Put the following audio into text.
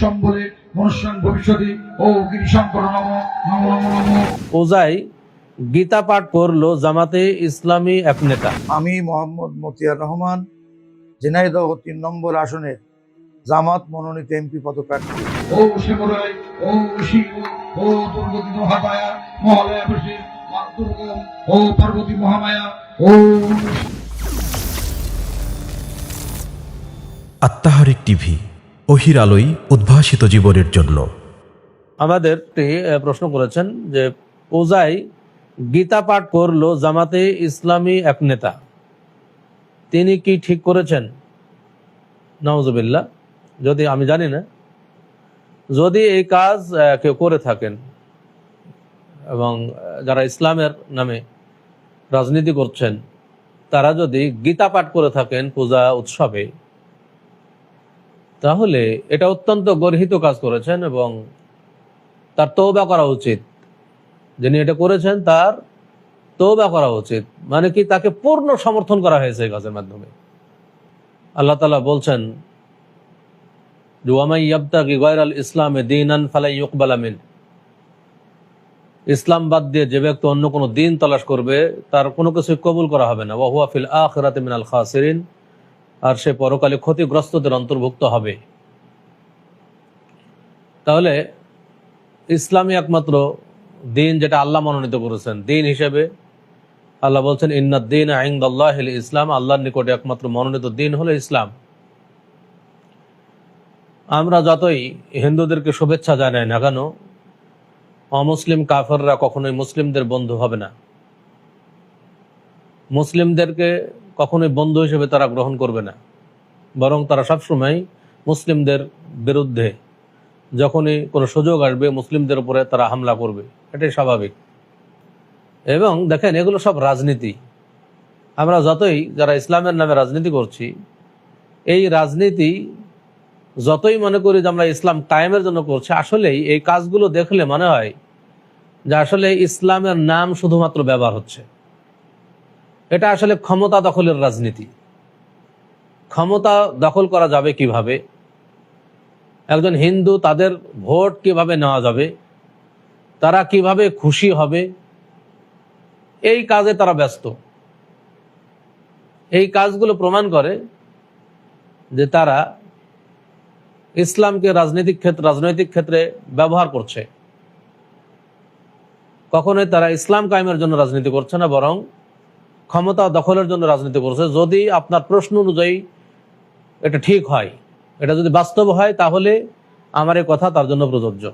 সম্বলে মনুষ্যাং ভবিষ্যতি ও গিরিশঙ্কর নম নম নম নম ওজাই গীতা পাঠ করল জামাতে ইসলামী এক নেতা। আমি মোহাম্মদ মতিয়ার রহমান ঝিনাইদহ তিন নম্বর আসনের জামাত মনোনীত এমপি পদপ্রার্থী ও শিবরায় ও শিব ও দুর্গতি মহামায়া মহালয়া বসে ও পার্বতী মহামায়া ও আত্মাহারিক টিভি অহির আলোয় উদ্ভাসিত জীবনের জন্য। আমাদের প্রশ্ন করেছেন যে ওজাই গীতা পাঠ করল জামাতে ইসলামী এক নেতা। তিনি কি ঠিক করেছেন? নওয়াজবিল্লা যদি আমি জানি না, যদি এই কাজ কেউ করে থাকেন এবং যারা ইসলামের নামে রাজনীতি করছেন, তারা যদি গীতা পাঠ করে থাকেন পূজা উৎসবে তাহলে এটা অত্যন্ত গর্হিত কাজ করেছেন এবং তার তৌবা করা উচিত। যিনি এটা করেছেন, তার তৌবা করা উচিত। মানে কি, তাকে পূর্ণ সমর্থন করা হয়েছে এই কাজের মাধ্যমে। আল্লাহ তালা বলছেন ইসলামে দিনান ফালাই ইকবাল ইসলাম বাদ দিয়ে যে ব্যক্তি অন্য কোনো দিন তলাশ করবে, তার কোনো কিছু কবুল করা হবে না। ওয়াহুয়া ফিল আখরাতে মিনাল খাসিরিন। আর সে পরকালে ক্ষতিগ্রস্তদের অন্তর্ভুক্ত হবে। তাহলে ইসলামই একমাত্র দিন যেটা আল্লাহ মনোনীত করেছেন। দিন হিসেবে আল্লাহ বলছেন ইন্নাদ্দিন আইন্দাল্লাহ ইসলাম। আল্লাহর নিকটে একমাত্র মনোনীত দিন হলো ইসলাম। আমরা যতই হিন্দুদেরকে শুভেচ্ছা জানাই না কেন, অমুসলিম কাফেররা কখনোই মুসলিমদের বন্ধু হবে না। মুসলিমদেরকে কখনোই বন্ধু হিসেবে তারা গ্রহণ করবে না। বরং তারা সবসময় মুসলিমদের বিরুদ্ধে যখনই কোনো সুযোগ আসবে, মুসলিমদের উপরে তারা হামলা করবে। এটাই স্বাভাবিক। এবং দেখেন, এগুলো সব রাজনীতি। আমরা যতই যারা ইসলামের নামে রাজনীতি করছি, এই রাজনীতি যতই মনে করি যে আমরা ইসলাম কায়েমের জন্য করছি, আসলেই এই কাজগুলো দেখলে মনে হয় যে আসলে ইসলামের নাম শুধুমাত্র ব্যবহার হচ্ছে। এটা আসলে ক্ষমতা দখলের রাজনীতি। ক্ষমতা দখল করা যাবে কীভাবে? একজন হিন্দু তাদের ভোট কীভাবে নেওয়া যাবে? তারা কীভাবে খুশি হবে? এই কাজে তারা ব্যস্ত। এই কাজগুলো প্রমাণ করে যে তারা ইসলামকে রাজনৈতিক ক্ষেত্রে রাজনৈতিক ক্ষেত্রে ব্যবহার করছে। কখনোই তারা ইসলাম কায়েমের জন্য রাজনীতি করছে না, বরং ক্ষমতা দখলের জন্য রাজনীতি করছে। যদি আপনার প্রশ্ন অনুযায়ী এটা ঠিক হয়, এটা যদি বাস্তব হয়, তাহলে আমার এই কথা তার জন্য প্রযোজ্য।